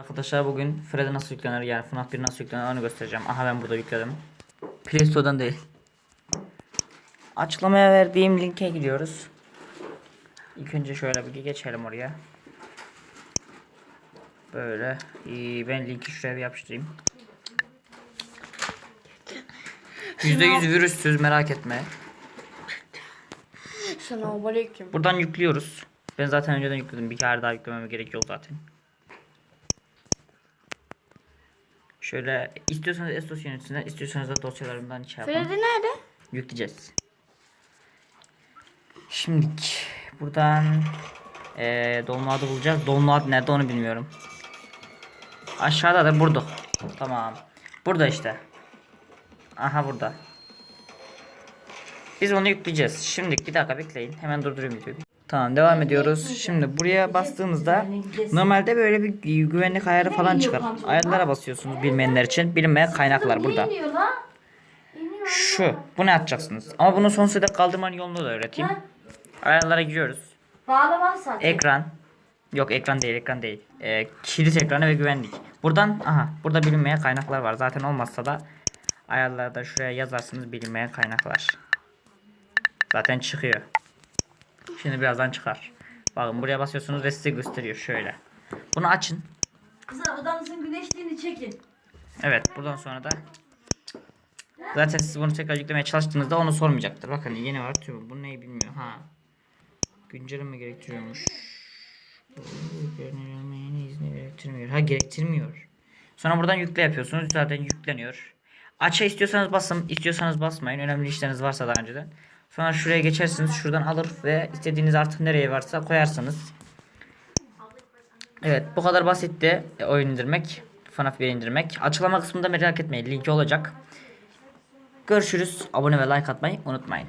Arkadaşlar bugün Fred'e nasıl yüklenir yani FNAF 1 nasıl yüklenir onu göstereceğim. Aha ben burada yükledim. Play Store'dan değil. Açıklamaya verdiğim linke gidiyoruz. İlk önce şöyle bir geçelim oraya. Böyle. İyi, ben linki şuraya bir yapıştırayım. %100 virüssüz merak etme. Selamun aleyküm. Buradan yüklüyoruz. Ben zaten önceden yükledim. Bir kere daha yüklememe gerek yok zaten. Şöyle istiyorsanız Estos yönetisinden, istiyorsanız da dosyalarımdan şey yapın. Freddy nerede? Yükleyeceğiz. Şimdi buradan eee dolma adı bulacağız. Adı nerede onu bilmiyorum. Aşağıda da burada. Tamam. Burada işte. Aha burada. Biz onu yükleyeceğiz. Şimdi bir dakika bekleyin. Hemen durdurayım videoyu. Tamam devam ediyoruz. Şimdi buraya bastığımızda normalde böyle bir güvenlik ayarı falan çıkar. Ayarlara basıyorsunuz bilmeyenler için. Bilinmeyen kaynaklar burada. Şu. Bunu atacaksınız. Ama bunu sonsuza dek kaldırmanın yolunu da öğreteyim. Ayarlara giriyoruz. Ekran. Yok ekran değil ekran değil. Ee, kilit ekranı ve güvenlik. Buradan aha burada bilinmeyen kaynaklar var. Zaten olmazsa da ayarlarda şuraya yazarsınız bilinmeyen kaynaklar. Zaten çıkıyor. Şimdi birazdan çıkar. Bakın buraya basıyorsunuz ve size gösteriyor şöyle. Bunu açın. Kızlar odamızın güneşliğini çekin. Evet buradan sonra da zaten siz bunu tekrar yüklemeye çalıştığınızda onu sormayacaktır. Bakın yeni var tüm bu neyi bilmiyor ha. Güncelleme gerektiriyormuş. Görünmeyen izni gerektirmiyor. Ha gerektirmiyor. Sonra buradan yükle yapıyorsunuz. Zaten yükleniyor. Aça istiyorsanız basın, istiyorsanız basmayın. Önemli işleriniz varsa daha önceden. Sonra şuraya geçersiniz. Şuradan alır ve istediğiniz artık nereye varsa koyarsınız. Evet bu kadar basitti oyun indirmek. FNAF 1 indirmek. Açıklama kısmında merak etmeyin linki olacak. Görüşürüz. Abone ve like atmayı unutmayın.